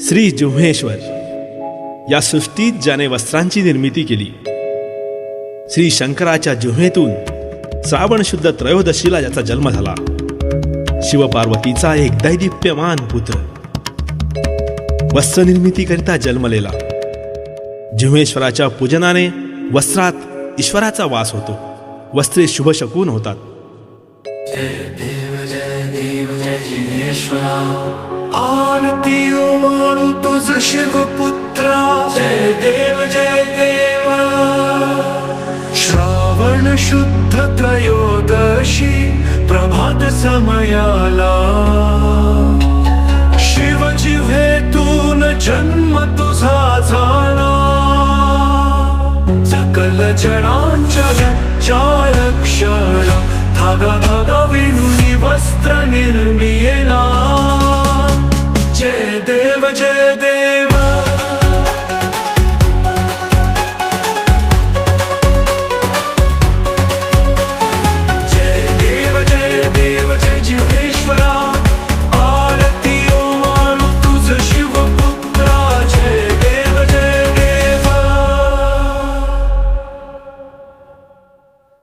श्री जुम्हेश्वर. या सृष्टीत ज्याने वस्त्रांची निर्मिती केली श्री शंकराच्या जुम्हेतून श्रावण शुद्ध त्रयोदशीला याचा जन्म झाला. शिवपार्वतीचा एक दैदिप्यमान पुत्र. वस्त्रनिर्मितीकरिता जन्मलेला जुम्हेश्वराच्या पूजनाने वस्त्रात ईश्वराचा वास होतो. वस्त्रे शुभ शकून होतात आरती मारू तुझ शिवपुत्रा जय देव जय देव. श्रावण शुद्ध त्रयोदशी प्रभात समयाला. शिव जिव्हेतून जन्म तुझा झाला. सकल जणांच्या चालक्षण वस्त्र निर्मियला जय देव जय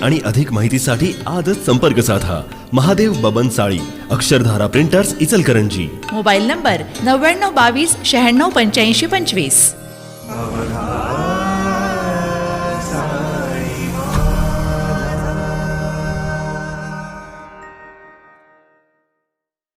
आणि अधिक माहितीसाठी आजच संपर्क साधा. Mahadev Baban Sali Akshardhara printers Ichalkaranji. Mobile number नव्याण्णव बावीस शहाण्णव पंच्याऐंशी पंचवीस.